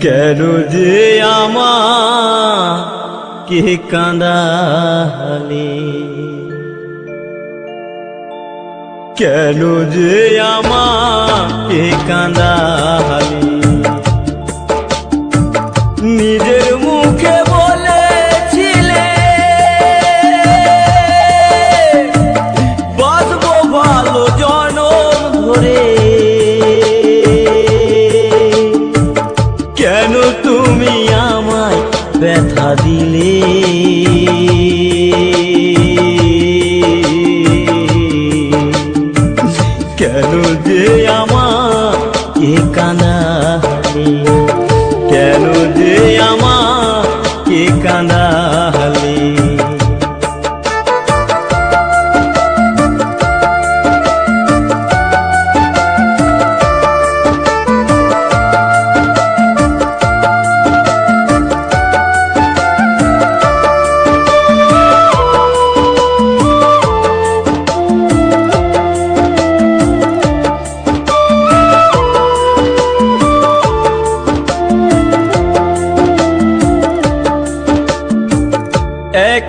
কেন যে আমার কে কাঁদালে কেন যে আমার কে কাঁদালে কেন যে আমার কে কানা কেন যে আমার কে কানাহালি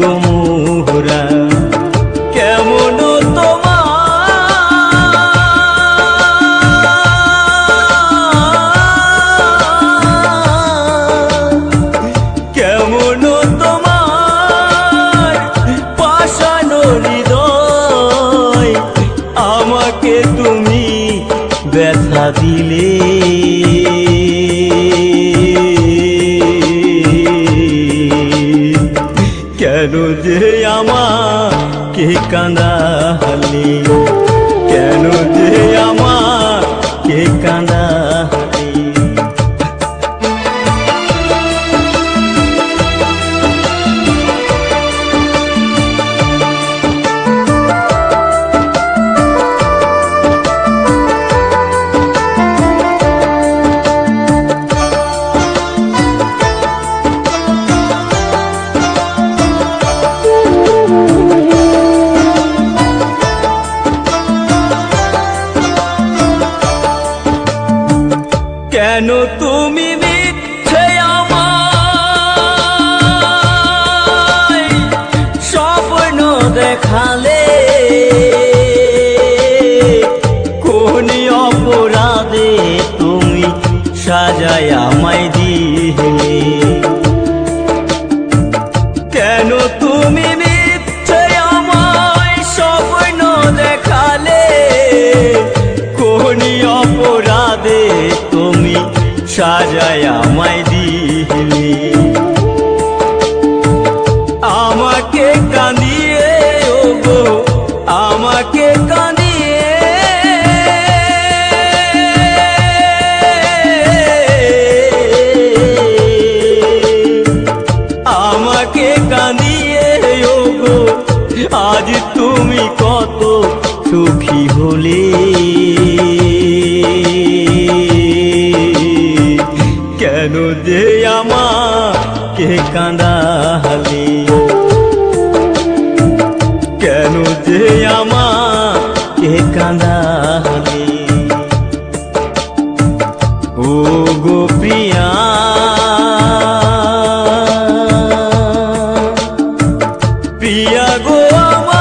গো মোহরা কেমন কেমন তোমার আমাকে তুমি দিলে। কেন আমা আমার কে কাঁদাহালি কেন যে কেন তুমি মিথ্যে স্বপ্ন দেখালে? কোন অপরাধে তুমি সাজায় আমায় কেন তুমি স্বপ্ন দেখালে? কোন অপরাধে তুমি সাজায় আমায় দিলে। আমাকে কাঁদিয়ে, ওগো, আমাকে কাঁদিয়ে। আমাকে কাঁদিয়ে, ওগো, আজ তুমি কত সুখী হলে। দে আমার, কে কাঁদালি কেন যে আমার, কে কাঁদালি ও গো প্রিয়া প্রিয়া গো আমার।